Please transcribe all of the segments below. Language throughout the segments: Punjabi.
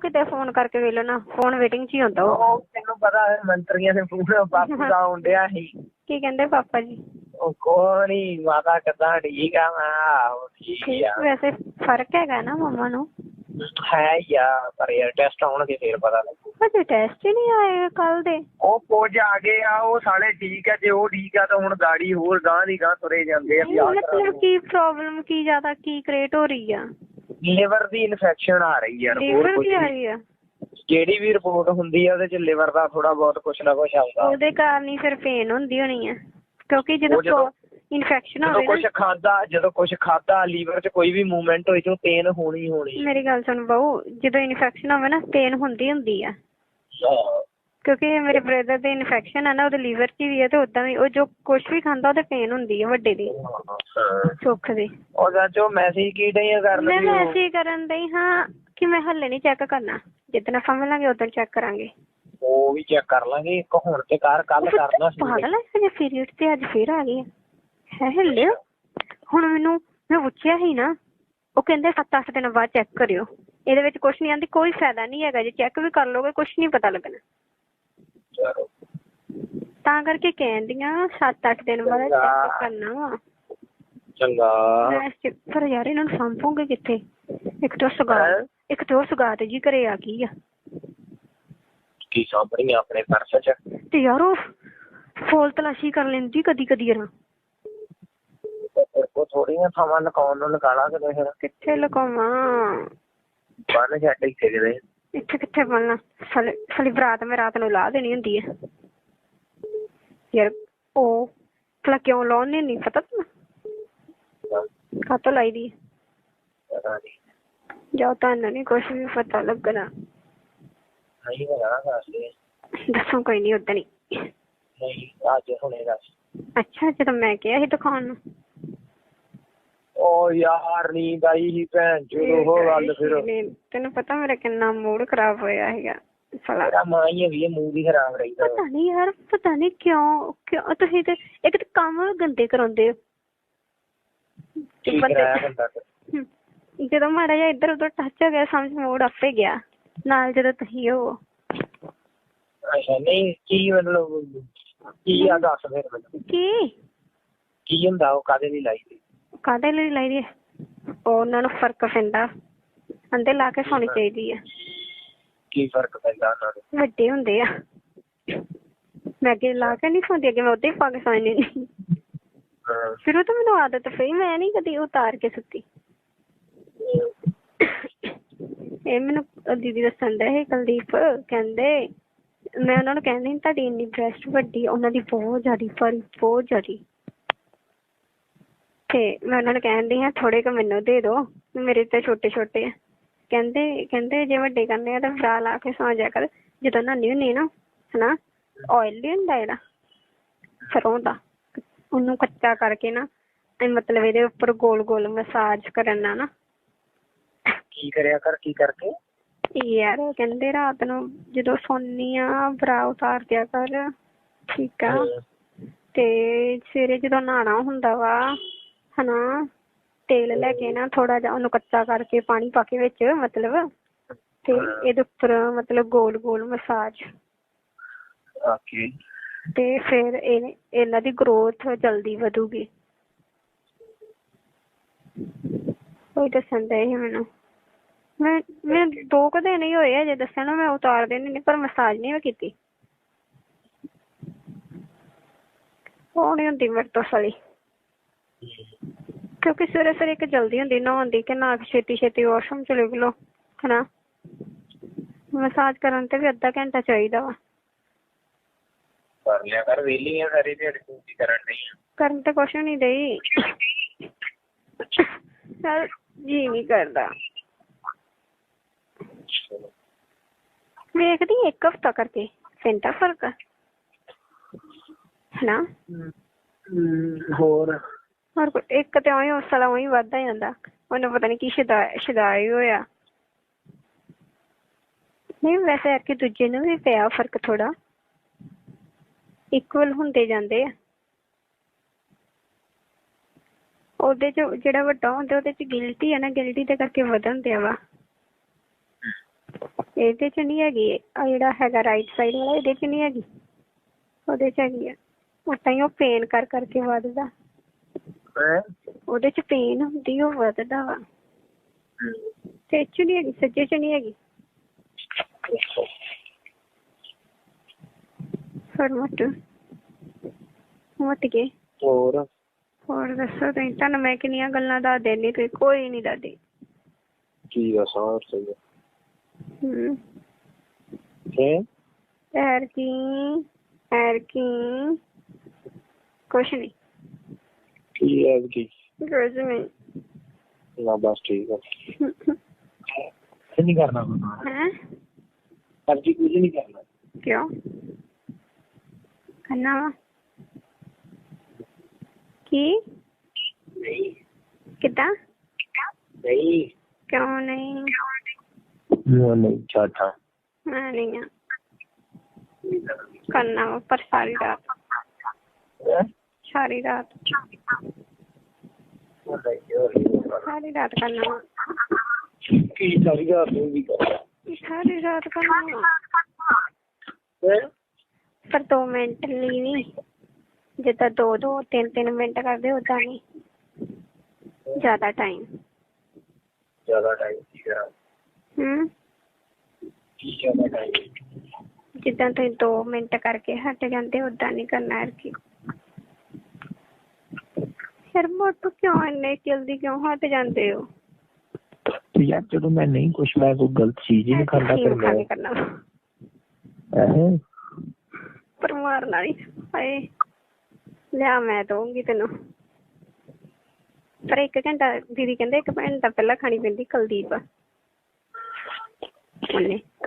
ਕਿਤੇ ਫੋਨ ਕਰਕੇ ਵੇਖ ਲਓ ਨਾ ਫੋਨ ਵੇਟਿੰਗ 'ਚ ਹੀ ਹੁੰਦਾ ਉਹ। ਉਹ ਤੈਨੂੰ ਪਤਾ ਹੈ ਮੰਤਰੀਆਂ ਦੇ ਪੂਰਾ ਬਾਪੂ ਦਾ ਆਉਂਦਿਆ ਸੀ। ਕੀ ਕਹਿੰਦੇ ਪਾਪਾ ਜੀ? ਉਹ ਕੋਣੀ ਮਾਤਾ ਕਿੱਦਾਂ ਠੀਕ ਆ? ਮੈਂ ਆਹੋ ਠੀਕ ਆ। ਵੈਸੇ ਫ਼ਰਕ ਹੈਗਾ ਨਾ ਮੰਮਾ ਨੂੰ। ਹੈ ਯਾਰ ਪਰ ਯਾਰ ਟੈਸਟ ਆਉਣਗੇ ਫੇਰ ਪਤਾ ਲੱਗੂ। ਅਜੇ ਟੈਸਟ ਹੀ ਨਹੀਂ ਆਏ ਕੱਲ ਦੇ। ਉਹ ਕੁਝ ਆ ਗਏ ਆ ਉਹ ਸਾਲੇ ਠੀਕ ਆ ਜੇ ਉਹ ਠੀਕ ਆ ਤਾਂ ਹੁਣ ਗਾੜੀ ਹੋਰ ਗਾਂ ਦੀ ਗਾਂ ਤੁਰੇ ਜਾਂਦੇ ਆ ਵੀ ਆਹ ਮਤਲਬ ਕੀ ਪ੍ਰੋਬਲਮ ਕੀ ਜ਼ਿਆਦਾ ਕੀ ਕ੍ਰੀਏਟ ਹੋ ਰਹੀ ਆ? ਲਿਵਰ ਦੀ ਇਨਫੈਕਸ਼ਨ ਆ ਰਹੀ ਯਾਰ ਹੋਰ ਲੀਵਰ ਕੁਝ ਦੀ ਆ ਨਹੀਂ ਰਹੀ ਆ ਜਿਹੜੀ ਵੀ ਰਿਪੋਰਟ ਹੁੰਦੀ ਆ ਉਹਦੇ ਚ ਲਿਵਰ ਦਾ ਥੋੜਾ ਬਹੁਤ ਕੁਛ ਨਾ ਕੁਛ ਆਉਂਦਾ। ਉਹਦੇ ਕਾਰਨ ਹੀ ਫਿਰ ਪੇਨ ਹੁੰਦੀ ਹੋਣੀ ਆ। ਕਿਉਂਕਿ ਉਹ ਜਦੋਂ ਜਦੋਂ- ਇਨਫੈਕਸ਼ਨ ਜਦੋਂ ਹੋਵੇ ਕੁਛ ਨਾ ਖਾਦਾ ਜਦੋਂ ਕੁਛ ਖਾਦਾ ਲੀਵਰ 'ਚ ਕੋਈ ਵੀ ਮੂਵਮੈਂਟ ਹੋਈ ਤੇ ਪੇਨ ਹੋਣੀ ਹੀ ਹੋਣੀ। ਮੇਰੀ ਗੱਲ ਸੁਣ ਬਾਊ ਜਦੋਂ ਇਨਫੈਕਸ਼ਨ ਹੋਵੇ ਨਾ ਪੇਨ ਹੁੰਦੀ ਹੁੰਦੀ ਆ। ਹਾਂ। ਕਿਉਂਕਿ ਮੇਰੇ ਬ੍ਰਦਰ ਦੇ ਇਨਫੈਕਸ਼ਨ ਆ ਨਾ ਉਹਦੇ ਲੀਵਰ 'ਚ ਵੀ ਆ ਤੇ ਉਦਾਂ ਵੀ ਉਹ ਜੋ ਕੁਝ ਵੀ ਖਾਂਦਾ ਉਹਦੇ ਪੇਨ ਹੁੰਦੀ ਆ ਵੱਡੇ ਦੀ। ਸੁੱਖ ਦੀ। ਉਹ ਚਾਚੋ ਮੈਸੇਜ ਕੀ ਕਰਨ ਮੈਂ ਵੈਸੇ ਹੀ ਕਰਨ ਦਈ ਹਾਂ ਕਿ ਮੈਂ ਹੱਲੇ ਨਹੀਂ ਚੈੱਕ ਕਰਨਾ। ਜਿੱਦਣ ਸਮਝਾਂਗੇ ਉਦੋਂ ਚੈੱਕ ਕਰਾਂਗੇ। ਉਹ ਵੀ ਚੈੱਕ ਕਰ ਲਾਂਗੇ ਇੱਕ ਹੁਣ ਤੇ ਕਰ ਕੱਲ ਉਹ ਫਿਰ ਕਰਨਾ ਸੀ। ਪਾਗਲ ਹੈ ਜੇ ਪੀਰੀਅਡ ਤੇ ਅੱਜ ਫੇਰ ਆ ਗਈ ਹੈ ਹੱਲੇ? ਹੁਣ ਮੈਨੂੰ ਮੈਂ ਪੁੱਛਿਆ ਸੀ ਨਾ ਉਹ ਕਹਿੰਦੇ 7-8 ਦਿਨ ਬਾਅਦ ਚੈੱਕ ਕਰਿਓ। ਇਹਦੇ ਵਿੱਚ ਕੁਝ ਨਹੀਂ ਆਂਦੀ ਕੋਈ ਫਾਇਦਾ ਨਹੀਂ ਹੈਗਾ। ਜੇ ਚੈੱਕ ਵੀ ਕਰ ਲੋਗੇ ਕੁਝ ਨਹੀਂ ਪਤਾ ਲੱਗਣਾ। ਤਾਂ ਕਰਕੇ ਕਹਿੰਦੀਆਂ 7-8 ਦਿਨ ਬਾਅਦ। ਚੈੱਕ ਕਰਨਾ ਵਾ। ਚੰਗਾ। ਪਰ ਯਾਰ ਇਹਨਾਂ ਨੂੰ ਸੰਭੋਗੇ ਕਿੱਥੇ? ਇੱਕ ਤਾਂ ਸੁਗਾਤ ਹੈਂ? ਇੱਕ ਤਾਂ ਉਹ ਸੁਗਾਤ ਜੀ ਘਰੇ ਆ ਗਈ ਆ। ਕੀ ਸਾਂਭਣੀ ਆਪਣੇ ਪਰਸ 'ਚ? ਤੇ ਯਾਰ ਉਹ ਫੋਲ ਤਲਾਸ਼ੀ ਕਰ ਲੈਂਦੀ ਕਦੀ ਕਦੀ ਰਾਂ ਤੇ ਕੋ ਥੋੜੀਆਂ ਥਾਵਾਂ ਲਕਾਉਣ ਨੂੰ ਲਗਾਣਾ ਕਿਤੇ ਫਿਰ? ਕਿੱਥੇ ਲਗਾਵਾਂ ਬੰਨ ਛੱਡ ਇੱਥੇ ਕਿਤੇ। ਇੱਥੇ ਕਿੱਥੇ ਬਣਨਾ ਸਾਲੇ ਸਾਲੀ ਬਰਾਤ ਮੈਂ ਰਾਤ ਨੂੰ ਲਾ ਦੇਣੀ ਹੁੰਦੀ ਹੈ ਯਾਰ ਉਹ ਭਲਾ ਕਿਉਂ ਲਾਉਣੇ ਨਹੀਂ ਪਤਾ ਤੈਨੂੰ? ਕਾਤੋਂ ਲਾਈ ਦੀ? ਪਤਾ ਨੀ। ਜਾਂ ਤੁਹਾਨੂੰ ਨਹੀਂ ਕੁਝ ਵੀ ਪਤਾ ਲੱਗਣਾ। ਨਹੀਂ ਹੋਣਾ ਦੱਸਦੇ ਦੱਸੋ ਕੋਈ ਨਹੀਂ ਉਦਾਂ ਨਹੀਂ ਨਹੀਂ ਅੱਜ ਹੁਣੇ ਦੱਸ। ਅੱਛਾ ਜਦੋਂ ਮੈਂ ਕਿਹਾ ਸੀ ਦਿਖਾਉਣ ਨੂੰ। ਉਹ ਯਾਰ ਨੀਂਦ ਆਈ ਸੀ ਭੈਣ ਚੋਦ ਉਹ ਗੱਲ ਫਿਰ। ਨਹੀਂ, ਤੈਨੂੰ ਪਤਾ ਮੇਰਾ ਕਿੰਨਾ ਮੂਡ ਖਰਾਬ ਹੋਇਆ ਹੈਗਾ ਸਾਲਾ ਮਾਂ ਹੀ ਵੀ ਮੂੰਹ ਦੀ ਖਰਾਬ ਰਹਿਦਾ। ਪਤਾ ਨਹੀਂ ਯਾਰ ਪਤਾ ਨਹੀਂ ਕਿਉਂ ਕਿਉਂ ਤੁਸੀਂ ਤੇ ਇੱਕ ਤਾਂ ਕੰਮ ਗੰਦੇ ਕਰਾਉਂਦੇ ਹੋ। ਬੰਦੇ- ਬੰਦਾ? ਹਮ, ਜਦੋਂ ਮਾੜਾ ਜਿਹਾ ਇੱਧਰ ਉੱਧਰ ਟੱਚ ਹੋ ਗਿਆ ਸਮਝ ਮੂਡ ਆਪੇ ਗਿਆ ਨਾਲ ਜਦੋਂ ਤੁਸੀਂ ਹੋ। ਅੱਛਾ ਨਹੀਂ ਕੀ ਮਤਲਬ ਕੀ ਆ ਦੱਸ ਫਿਰ ਮੈਨੂੰ। ਕੀ? ਕੀ ਹੁੰਦਾ ਉਹ ਕਾਦੇ ਲਈ ਲਾਈ ਸੀ? ਕਾਹਦੇ ਲਈ ਲਾਈ ਦੀ ਹੈ? ਉਹ ਉਹਨਾਂ ਨੂੰ ਫ਼ਰਕ ਪੈਂਦਾ ਅੰਦੇ ਲਾ ਕੇ ਸੌਣੀ ਚਾਹੀਦੀ ਹੈ ਕੀ ਫ਼ਰਕ ਪੈਂਦਾ ਉਹਨਾਂ ਨੂੰ? ਵੱਡੇ ਹੁੰਦੇ ਆ। ਮੈਂ ਅੱਗੇ ਲਾ ਕੇ ਨਹੀਂ ਸੌਂਦੀ ਅੱਗੇ ਮੈਂ ਉੱਤੇ ਹੀ ਪਾ ਕੇ ਸੌਂਦੀ ਨਹੀਂ ਹਾਂ। ਫਿਰ ਉਹ ਤਾਂ ਮੈਨੂੰ ਆਦਤ ਪਈ ਮੈਂ ਨਹੀਂ ਕਦੀ ਉਤਾਰ ਕੇ ਸੁੱਤੀ। ਇਹ ਮੈਨੂੰ ਉਹ ਦੀਦੀ ਦੱਸਣ ਦੇ ਹੈ ਕੁਲਦੀਪ ਕਹਿੰਦੇ ਮੈਂ ਉਹਨਾਂ ਨੂੰ ਕਹਿੰਦੀ ਤੁਹਾਡੀ ਇੰਨੀ ਬ੍ਰੈਸਟ ਵੱਡੀ ਉਹਨਾਂ ਦੀ ਬਹੁਤ ਜ਼ਿਆਦੀ ਭਾਰੀ ਬਹੁਤ ਜ਼ਿਆਦੀ। ਤੇ ਮੈਂ ਉਹਨਾਂ ਨੂੰ ਕਹਿੰਦੀ ਹਾਂ ਥੋੜੇ ਕੁ ਮੈਨੂੰ ਦੇ ਦਿਓ ਮੇਰੇ ਤੇ ਛੋਟੇ ਛੋਟੇ ਆ। ਕਹਿੰਦੇ ਕਹਿੰਦੇ ਜੇ ਵੱਡੇ ਕਰਨੇ ਆ ਤਾਂ ਫਰਾ ਲਾ ਕੇ ਸੌਂ ਜਾ ਕਰ। ਜਦੋਂ ਨਹਾਉਂਦੀ ਹੁੰਦੀ ਨਾ ਹਨਾ ਆਇਲ ਨਹੀਂ ਹੁੰਦਾ ਜਿਹੜਾ ਸਰੋਂ ਦਾ ਉਹਨੂੰ ਕੱਚਾ ਕਰਕੇ ਨਾ ਇਹ ਮਤਲਬ ਇਹਦੇ ਉੱਪਰ ਗੋਲ ਗੋਲ ਮਸਾਜ ਕਰਨ ਨਾਲ ਨਾ। ਕੀ ਕਰਿਆ ਕਰ ਕੀ ਕਰਕੇ? ਯਾਰ ਕਹਿੰਦੇ ਰਾਤ ਨੂੰ ਜਦੋਂ ਸੌਂਦੀ ਆ ਬਰਾ ਉਤਾਰ ਦਿਆ ਕਰ ਠੀਕ ਆ। ਤੇ ਸਵੇਰੇ ਜਦੋਂ ਨਹਾਣਾ ਹੁੰਦਾ ਵਾ ਹਨਾ ਤੇਲ ਲੈ ਕੇ ਨਾ ਥੋੜਾ ਜਿਹਾ ਉਹਨੂੰ ਕੱਚਾ ਕਰਕੇ ਪਾਣੀ ਪਾ ਕੇ ਵਿੱਚ ਮਤਲਬ ਤੇ ਇਹਦੇ ਉੱਪਰ ਮਤਲਬ ਗੋਲ ਗੋਲ ਮਸਾਜ। ਓਕੇ ਤੇ ਫਿਰ ਇਹ ਇਹਨਾਂ ਦੀ ਗਰੋਥ ਜਲਦੀ ਵਧੂਗੀ। ਕੋਈ ਦੱਸਣ ਦੇ ਸੀ ਮੈਨੂੰ। ਮੈਂ ਮੈਂ ਦੋ ਕੁ ਦਿਨ ਹੀ ਹੋਏ ਆ ਜੇ ਦੱਸਿਆ ਨਾ ਮੈਂ ਉਤਾਰ ਦੇਣੀ ਨਹੀਂ ਪਰ ਮਸਾਜ ਨਹੀਂ ਮੈਂ ਕੀਤੀ। ਉਹ ਨਹੀਂ ਹੁੰਦੀ ਮੇਰੇ ਤੋਂ ਸਲੀ। ਕਿਉਂਕਿ ਸਵੇਰੇ ਸਵੇਰੇ ਇੱਕ ਜਲਦੀ ਹੁੰਦੀ ਨਹਾਉਣ ਦੀ ਕਿ ਨਾ ਛੇਤੀ ਛੇਤੀ ਵਾਸ਼ਰੂਮ ਚਲੇ ਗਲੋ ਹਨਾ? ਮਸਾਜ ਕਰਨ ਤੇ ਵੀ ਅੱਧਾ ਘੰਟਾ ਚਾਹੀਦਾ ਵਾ। ਕਰ ਲਿਆ ਕਰ ਵੇਲੀ ਆ ਸਾਰੀ ਦਿਹਾੜੀ ਤੂੰ ਕੀ ਕਰਨ ਨਹੀਂ ਕਰਨ ਤੇ ਕੁਛ ਨਹੀਂ ਦਈ ਚੱਲ ਜੀ ਨਹੀਂ ਕਰਦਾ। ਵੇਖਦੀ ਇੱਕ ਹਫਤਾ ਕਰਕੇ ਪੈਂਦਾ ਫ਼ਰਕ ਹਨਾ? ਹੋਰ? ਹੋਰ ਕੋਈ, ਇੱਕ ਤੇ ਉਹੀ ਉਸ ਸਾਲਾ ਉਹੀ ਵੱਧਦਾ ਜਾਂਦਾ। ਉਹਨੂੰ ਪਤਾ ਨਹੀਂ ਕੀ ਸ਼ਿਦਾ, ਸ਼ਿਦਾਈ ਹੋਇਆ। ਨਹੀਂ, ਵੈਸੇ ਕਿ ਦੂਜੇ ਨੂੰ ਵੀ ਪਿਆ ਫ਼ਰਕ ਥੋੜਾ ਇਕੁਅਲ ਹੁੰਦੇ ਜਾਂਦੇ ਆ। ਉਹਦੇ ਚ ਜਿਹੜਾ ਵੱਡਾ ਹੁੰਦਾ, ਉਹਦੇ ਚ ਗਿਲਟੀ ਹੈ ਨਾ ਗਿਲਟੀ ਦੇ ਕਰਕੇ ਵਧਣ ਦਿਆ ਵਾ। ਇਹਦੇ ਚ ਨਹੀਂ ਹੈਗੀ ਆ ਜਿਹੜਾ ਹੈਗਾ ਰਾਈਟ ਸਾਈਡ ਵਾਲਾ, ਇਹਦੇ ਚ ਨਹੀਂ ਹੈਗੀ। ਉਹਦੇ ਚ ਹੈਗੀ ਆ। ਉਤਾਂ ਹੀ ਉਹ ਪੇਨ ਕਰ ਕਰਕੇ ਵੱਧਦਾ। ਉਹਦੇ ਚ ਪੇਨ ਹੁੰਦੀ ਉਹ ਵੱਧਦਾ ਵਾ। ਤੇ ਚ ਨਹੀਂ ਹੈਗੀ ਸੱਜੇ ਚ ਨਹੀਂ ਹੈਗੀ? ਫਿਰ ਮਟ। ਮਟ ਕੇ। ਹੋਰ? ਹੋਰ ਦੱਸੋ ਤੁਸੀਂ? ਤੁਹਾਨੂੰ ਮੈਂ ਕਿੰਨੀਆਂ ਗੱਲਾਂ ਦੱਸ ਦੇਣੀ ਤੁਸੀਂ ਕੋਈ ਨਹੀਂ ਦੱਸਦੇ। ਕੀ ਦਾ ਸਾਰ ਸਹੀ ਹੂੰ। ਹੈ? ਐਰ ਕੀ ਐਰ ਕੀ ਕੁਛ ਨਹੀਂ ਕੀ ਹੈ ਕੀ ਕੁਛ ਨਹੀਂ ਨਾ ਬਸ ਠੀਕ ਹੈ ਨਹੀਂ ਕਰਨਾ ਹੈ ਅਰਜੀ ਕੁਝ ਨਹੀਂ ਕਰਨਾ ਕਿਉਂ ਕਰਨਾ ਵਾ ਕੀ ਨਹੀਂ ਕਿੱਦਾਂ ਨਹੀਂ ਕਿਉਂ ਨਹੀਂ ਮੈਂ ਨਹੀਂ ਚਾਹਤਾ ਮੈਂ ਨਹੀਂ ਆ ਕਰਨਾ ਵਾ ਪਰ ਸਾਰੀ ਰਾਤ। ਸਾਰੀ ਰਾਤ ਕਰਨਾ ਕੀ ਸਾਰੀ ਰਾਤ ਨੂੰ ਵੀ ਕਰਨਾ? ਸਾਰੀ ਰਾਤ ਕਰਨਾ ਵਾ। ਹੈ? ਪਰ 2 ਮਿੰਟ ਲਈ ਨਹੀਂ ਜਿੱਦਾਂ ਦੋ ਦੋ ਤਿੰਨ ਤਿੰਨ ਮਿੰਟ ਕਰਦੇ ਉਦਾਂ ਨਹੀਂ ਜ਼ਿਆਦਾ ਟਾਈਮ ਜ਼ਿਆਦਾ ਟਾਈਮ ਕੀ ਕਰਾਂ? ਹੂੰ? ਕੀ ਜ਼ਿਆਦਾ ਟਾਈਮ ਜਿੱਦਾਂ ਤੁਸੀਂ 2 ਮਿੰਟ ਕਰਕੇ ਹਟ ਜਾਂਦੇ ਉਦਾਂ ਨਹੀਂ ਕਰਨਾ ਕਿ ਫਿਰ ਮੋਟੋ ਕਿਉਂ ਇੰਨੇ ਜਲਦੀ ਕਿਉਂ ਹਟ ਜਾਂਦੇ ਹੋ? ਤੇ ਯਾਰ ਜਦੋਂ ਮੈਂ ਨਹੀਂ ਕੁਛ ਮੈਂ ਕੋਈ ਗਲਤ ਚੀਜ਼ ਹੀ ਨਹੀਂ ਕਰਦਾ ਫਿਰ ਮੈਂ ਕੇ ਕਰਨਾ। ਵਾ। ਹੈਂ? ਪਰ ਮਾਰਨਾ ਨਹੀਂ ਹਾਏ ਲਿਆ ਮੈਂ ਦਊਂਗੀ ਤੈਨੂੰ। ਪਰ ਇੱਕ ਘੰਟਾ ਦੀਦੀ ਕਹਿੰਦੇ ਇੱਕ ਘੰਟਾ ਪਹਿਲਾਂ ਖਾਣੀ ਪੈਂਦੀ ਕੁਲਦੀਪ।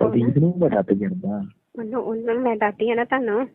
ਉਹਨੇ ਨੂੰ ਬੜਾ ਤੇ ਜਾਂਦਾ ਉਹਨੂੰ ਉਹਨੂੰ ਮੈਂ ਦੱਸਦੀ ਆ ਨਾ ਤੁਹਾਨੂੰ।